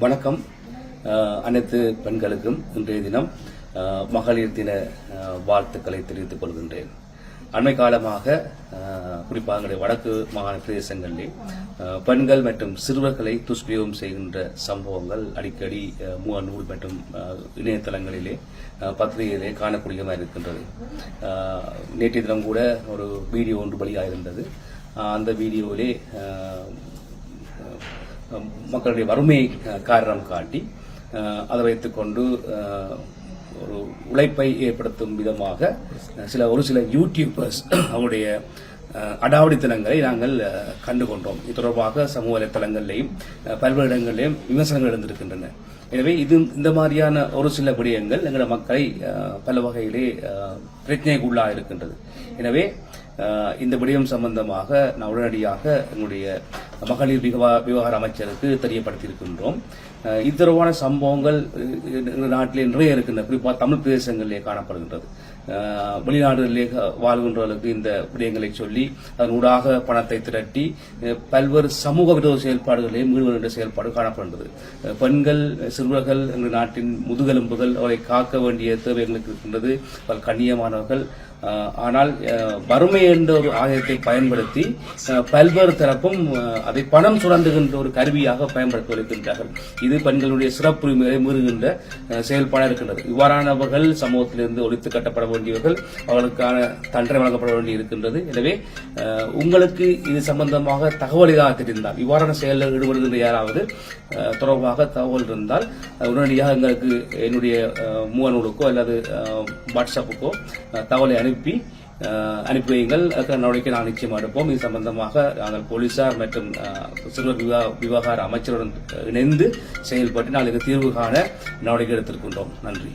வணக்கம். அனைத்து பெண்களுக்கும் இன்றைய தினம் மகளிர் தின வாழ்த்துக்களை தெரிவித்துக் கொள்கின்றேன். அண்மை காலமாக குறிப்பாக எங்களுடைய வடக்கு மாகாண பிரதேசங்களிலே பெண்கள் மற்றும் சிறுவர்களை துஷ்பிரயோகம் செய்கின்ற சம்பவங்கள் அடிக்கடி அஹ், முகநூல் மற்றும் இணையதளங்களிலே பத்திரிகையிலே காணக்கூடியதாக இருக்கின்றது. நேற்றைய தினம் கூட ஒரு வீடியோ ஒன்று வழியாக இருந்தது அந்த வீடியோவிலே மக்களுடைய வறுமையை காரணம் காட்டி அதை வைத்துக்கொண்டு ஒரு உழைப்பை ஏற்படுத்தும் விதமாக சில ஒரு சில யூடியூபர்ஸ் அவருடைய அடாவடித்தனங்களை நாங்கள் கண்டுகொண்டோம். இது தொடர்பாக சமூக வலைத்தளங்களிலேயும் பல்வேறு இடங்களிலையும் விமர்சனங்கள் எழுந்திருக்கின்றன. எனவே இது இந்த மாதிரியான ஒரு சில விடயங்கள் எங்களோட மக்களை பல வகையிலே பிரச்சனைக்குள்ளாக உள்ளாக இருக்கின்றது. எனவே இந்த விடயம் சம்பந்தமாக நான் உடனடியாக எங்களுடைய மகளிர் விவகார அமைச்சருக்கு தெரியப்படுத்தியிருக்கின்றோம். இத்தரவான சம்பவங்கள் நாட்டிலே நிறைய இருக்கின்றன. குறிப்பாக தமிழ் பிரதேசங்களிலே காணப்படுகின்றது. வெளிநாடுகளிலே வாழ்கின்றவர்களுக்கு இந்த விடயங்களை சொல்லி அதன் ஊடாக பணத்தை திரட்டி பல்வேறு சமூக விரோத செயல்பாடுகளையும் ஈடுபடுகின்ற செயல்பாடு காணப்படுகின்றது. பெண்கள் சிறுவர்கள் எங்கள் நாட்டின் முதுகெலும்புகள் அவரை காக்க வேண்டிய தேவை எங்களுக்கு இருக்கின்றது. பல கண்ணியமானவர்கள். ஆனால் வறுமை என்ற ஒரு ஆயுதத்தை பயன்படுத்தி பல்வேறு தரப்பும் அதை பணம் சுரண்டுகின்ற ஒரு கருவியாக பயன்படுத்தி வருகின்றார்கள். இது பெண்களுடைய சிறப்புரிமைகளை மீறுகின்ற செயல்பாடாக இருக்கின்றது. இவ்வாறானவர்கள் சமூகத்திலிருந்து ஒழித்து கட்டப்பட வேண்டியவர்கள் அவர்களுக்கான தண்டனை வழங்கப்பட வேண்டி இருக்கின்றது. எனவே உங்களுக்கு இது சம்பந்தமாக தகவல் ஏதாவது தெரிந்தால் இவ்வாறான செயலில் ஈடுபடுகின்ற யாராவது தொடர்பாக தகவல் இருந்தால் உடனடியாக எங்களுக்கு என்னுடைய அஹ், முகநூலுக்கோ அல்லது வாட்ஸ்அப்புக்கோ தகவலை அனுப்பி அனுப்பி வையுங்கள் நடவடிக்கை நான் நிச்சயமாக எடுப்போம். இது சம்பந்தமாக நாங்கள் போலீசார் மற்றும் சிறுவர் விவா- விவகார அமைச்சருடன் இணைந்து செயல்பட்டு நாளைக்கு தீர்வு காண நடவடிக்கை எடுத்திருக்கின்றோம். நன்றி.